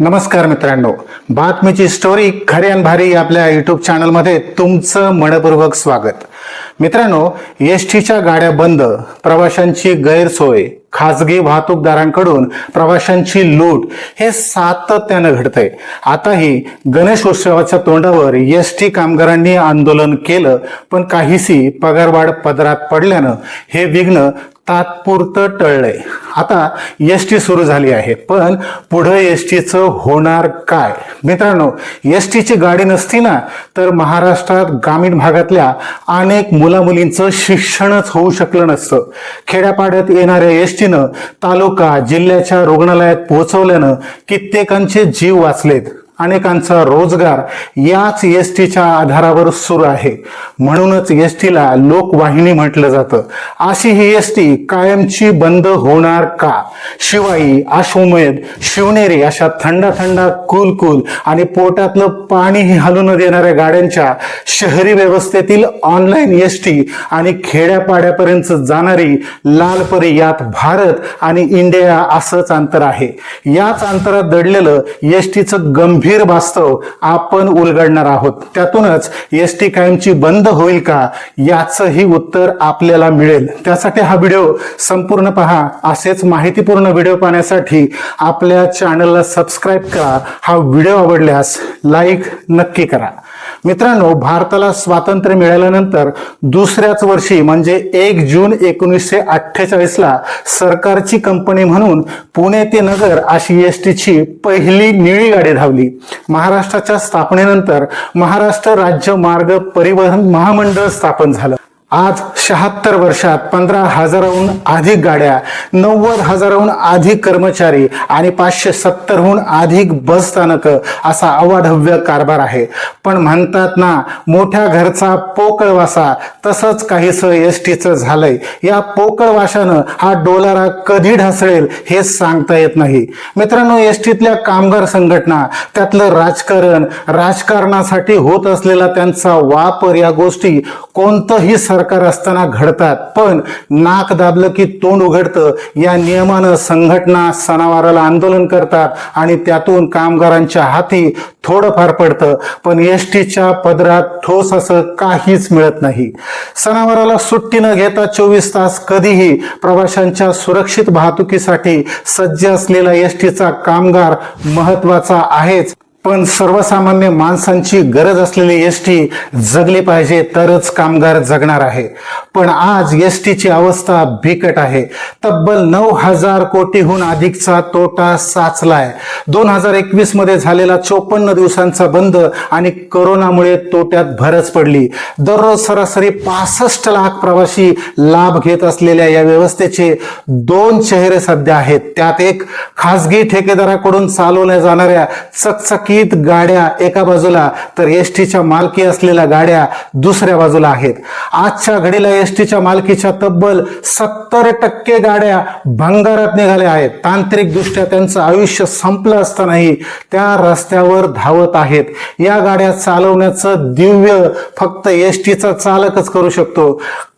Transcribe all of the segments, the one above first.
नमस्कार मित्रांनो. बातमीची स्टोरी खरे आणि भारी आपल्या युट्यूब चॅनलमध्ये तुमचं मनपूर्वक स्वागत. मित्रांनो एस टीच्या गाड्या बंद प्रवाशांची गैरसोय खाजगी वाहतूकदारांकडून प्रवाशांची लूट हे सातत्यानं घडतंय. आताही गणेश उत्सवाच्या तोंडावर एस टी कामगारांनी आंदोलन केलं पण काहीशी पगारवाढ पदरात पडल्यानं हे विघ्न तात्पुरतं टळलंय. आता एस टी सुरू झाली आहे पण पुढं एस टीचं होणार काय? मित्रांनो एस टीची गाडी नसती ना तर महाराष्ट्रात ग्रामीण भागातल्या अनेक मुलामुलींचं शिक्षणच होऊ शकलं नसतं. खेड्यापाड्यात येणाऱ्या एस टीनं तालुका जिल्ह्याच्या रुग्णालयात पोहोचवल्यानं कित्येकांचे जीव वाचलेत. अनेकांचा रोजगार याच एस टीच्या आधारावर सुरू आहे. म्हणूनच एस टीला लोकवाहिनी म्हटलं जातं. अशी ही एस टी कायमची बंद होणार का? शिवाई अश्वमेध शिवनेरी अशा थंडा थंडा कुल कुल आणि पोटातलं पाणीही हलू न देणाऱ्या गाड्यांच्या शहरी व्यवस्थेतील ऑनलाईन एस टी आणि खेड्यापाड्यापर्यंत जाणारी लालपरी यात भारत आणि इंडिया असंच अंतर आहे. याच अंतरात दडलेलं एस टीचं गंभीर वास्तव आपण उलगडणार आहोत. त्यातूनच एस टी कायमची बंद होईल का? याचंही उत्तर आपल्याला मिळेल. त्यासाठी हा व्हिडिओ संपूर्ण पहा. असेच माहितीपूर्ण व्हिडिओ पाहण्यासाठी आपल्या चॅनलला सबस्क्राईब करा. हा व्हिडिओ आवडल्यास लाईक नक्की करा. मित्रांनो भारताला स्वातंत्र्य मिळाल्यानंतर दुसऱ्याच वर्षी म्हणजे एक जून एकोणीसशे अठ्ठेचाळीसला सरकारची कंपनी म्हणून पुणे ते नगर अशी एस टीची पहिली निळी गाडी धावली. महाराष्ट्राच्या स्थापनेनंतर महाराष्ट्र राज्य मार्ग परिवहन महामंडळ स्थापन झालं. आज शहात्तर वर्षात पंधरा हजाराहून अधिक गाड्या नव्वद हजाराहून अधिक कर्मचारी आणि पाचशे सत्तरहून अधिक बस स्थानकं असा अवाढव्य कारभार आहे. पण म्हणतात ना मोठ्या घरचा पोकळवासा तसंच काहीसं एस टीचं झालंय. या पोकळ वाशानं हा डोलारा कधी ढासळेल हे सांगता येत नाही. मित्रांनो एस टीतल्या कामगार संघटना त्यातलं राजकारण राजकारणासाठी होत असलेला त्यांचा वापर या गोष्टी कोणतंही प्रकार असताना घडतात. पण नाक दाबलं की तोंड उघडतं. या नियमानं संघटना सणावाराला आंदोलन करतात आणि त्यातून कामगारांच्या हाती थोडंफार पडतं. पण एस टीच्या पदरात ठोस असं काहीच मिळत नाही. सणावाराला सुट्टी न घेता चोवीस तास कधीही प्रवाशांच्या सुरक्षित वाहतुकीसाठी सज्ज असलेला एस टीचा कामगार महत्त्वाचा आहेच. पण सर्वसामान्य माणसांची गरज असलेली एस टी जगली पाहिजे तरच कामगार जगणार आहे. पण आज एस टीची अवस्था बिकट आहे. तब्बल नऊ हजार कोटीहून अधिकचा तोटा साचलाय. दोन हजार एकवीसमध्ये झालेला चोपन्न दिवसांचा बंद आणि करोनामुळे तोट्यात भरच पडली. दररोज सरासरी पासष्ट लाख प्रवासी लाभ घेत असलेल्या या व्यवस्थेचे दोन चेहरे सध्या आहेत. त्यात एक खासगी ठेकेदाराकडून चालवल्या जाणाऱ्या चकचकी चकचकीत गाड्या एका बाजूला तर एस टीच्या मालकी असलेल्या गाड्या दुसऱ्या बाजूला आहेत. आजच्या घडीला एस टीच्या मालकीच्या तब्बल सत्तर टक्के गाड्या भंगारात निघाल्या आहेत. तांत्रिक दृष्ट्या त्यांचं आयुष्य संपलं असतानाही त्या रस्त्यावर धावत आहेत. या गाड्या चालवण्याचं दिव्य फक्त एस टीचा चालकच करू शकतो.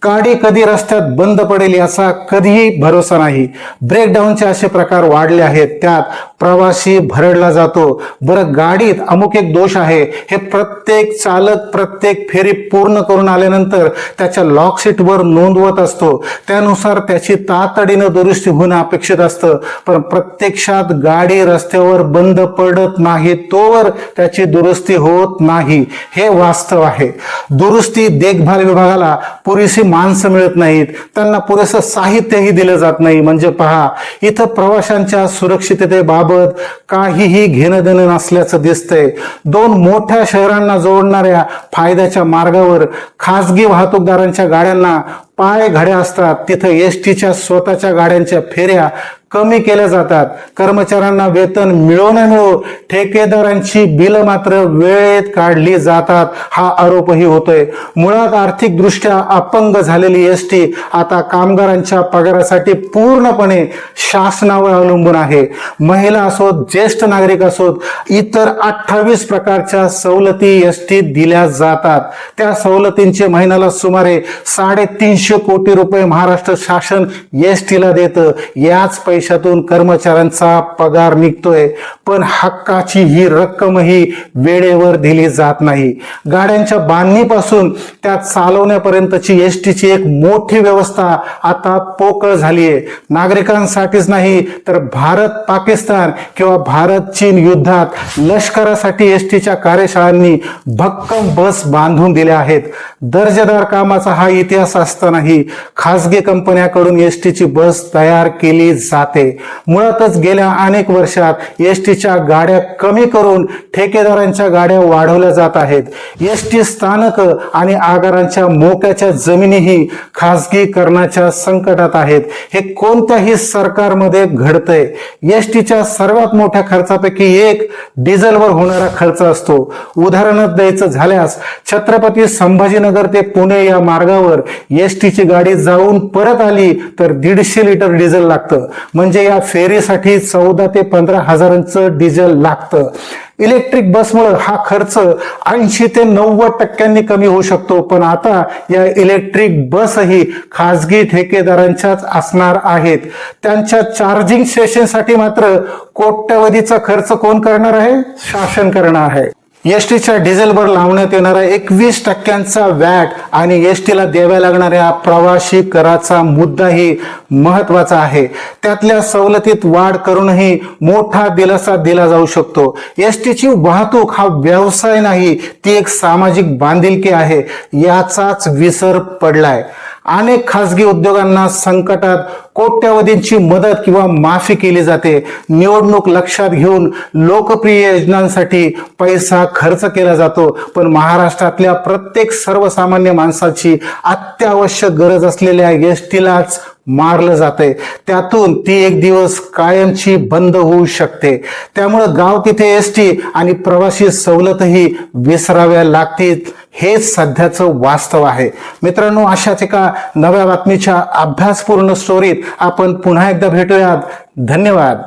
गाडी कधी रस्त्यात बंद पडेल याचा कधीही भरोसा नाही. ब्रेकडाऊनचे असे प्रकार वाढले आहेत. त्यात प्रवासी भरडला जातो. बरं गाडीत अमुक एक दोष आहे. हे प्रत्येक चालक प्रत्येक फेरी पूर्ण करून आल्यानंतर त्याच्या लॉक सीटवर नोंदवत असतो. त्यानुसार त्याची तातडीनं दुरुस्ती होणं अपेक्षित असतं. पण प्रत्यक्षात गाडी रस्त्यावर बंद पडत नाही तोवर त्याची दुरुस्ती होत नाही. हे वास्तव आहे. दुरुस्ती देखभाल विभागाला पुरेशी माणसं मिळत नाहीत. त्यांना पुरेसं साहित्यही दिलं जात नाही. म्हणजे पहा इथं प्रवाशांच्या सुरक्षिततेबाबत काहीही घेणं देणं नसल्याचं दिसतंय. दोन मोठ्या शहरांना जोडणाऱ्या फायद्याच्या मार्गावर खासगी वाहतूकदारांच्या गाड्यांना पाय घड्या असतात. तिथं एस टीच्या स्वतःच्या गाड्यांच्या फेऱ्या कमी केल्या जातात. कर्मचाऱ्यांना वेतन मिळो न मिळो ठेकेदारांची बिल मात्र वेळेत काढली जातात हा आरोपही होतोय. मुळात आर्थिकदृष्ट्या अपंग झालेली एस टी आता कामगारांच्या पगारासाठी पूर्णपणे शासनावर अवलंबून आहे. महिला असोत ज्येष्ठ नागरिक असोत इतर अठ्ठावीस प्रकारच्या सवलती एस टी दिल्या जातात. त्या सवलतींचे महिन्याला सुमारे साडेतीनशे कोटी रुपये महाराष्ट्र शासन एस टीला देतं. याच पैसे पैशातून कर्मचाऱ्यांचा पगार निघतोय पण हक्काची ही रक्कमही वेळेवर दिली जात नाही. गाड्यांच्या बांधणीपासून त्या चालवण्यापर्यंतची एस टीची एक मोठी व्यवस्था आता पोकळ झाली आहे नागरिकांसाठीच नाही तर भारत पाकिस्तान किंवा भारत चीन युद्धात लष्करासाठी एस टीच्या कार्यशाळांनी भक्कम बस बांधून दिल्या आहेत. दर्जेदार कामाचा हा इतिहास असतानाही खासगी कंपन्याकडून एस टीची बस तयार केली जाते. मुळातच गेल्या अनेक वर्षात एस टीच्या गाड्या कमी करून ठेकेदारांच्या गाड्या वाढवल्या जात आहेत. एस टी स्थानक आणि आगारांच्या मोक्याच्या जमिनीही खासगीकरणाच्या संकटात आहेत. हे कोणत्याही सरकारमध्ये घडतंय? एस टीच्या सर्वात मोठ्या खर्चापैकी एक डिझेलवर होणारा खर्च असतो. उदाहरणच द्यायचं झाल्यास छत्रपती संभाजीनगर ते पुणे या मार्गावर एस टीची गाडी जाऊन परत आली तर दीडशे लिटर डिझेल लागतं. म्हणजे या फेरीसाठी चौदा ते पंधरा हजारांचं डिझेल लागतं. इलेक्ट्रिक बसमुळे हा खर्च ऐंशी ते नव्वद टक्क्यांनी कमी होऊ शकतो. पण आता या इलेक्ट्रिक बसही खासगी ठेकेदारांच्याच असणार आहेत. त्यांच्या चार्जिंग स्टेशनसाठी मात्र कोट्यवधीचा खर्च कोण करणार आहे? शासन करणार आहे. एस टीच्या डिझेलवर लावण्यात येणारा एकवीस टक्क्यांचा वॅट आणि एस टीला द्याव्या लागणाऱ्या प्रवासी कराचा मुद्दाही महत्त्वाचा आहे. त्यातल्या सवलतीत वाढ करूनही मोठा दिलासा दिला जाऊ शकतो. एस टीची वाहतूक हा व्यवसाय नाही ती एक सामाजिक बांधिलकी आहे. याचाच विसर पडलाय. अनेक खासगी उद्योगांना संकटात कोट्यवधींची मदत किंवा माफी केली जाते. निवडणूक लक्षात घेऊन लोकप्रिय योजनांसाठी पैसा खर्च केला जातो. पण महाराष्ट्रातल्या प्रत्येक सर्वसामान्य माणसाची अत्यावश्यक गरज असलेल्या एस टीलाच मारलं जाते त्यातून ती एक दिवस कायमची बंद होऊ शकते. त्यामुळं गाव तिथे एस टी आणि प्रवासी सवलतही विसराव्या लागतील. हेच सध्याचं वास्तव आहे. मित्रांनो अशाच एका नव्या बातमीच्या अभ्यासपूर्ण स्टोरीत आपण पुन्हा एकदा भेटूयात. धन्यवाद.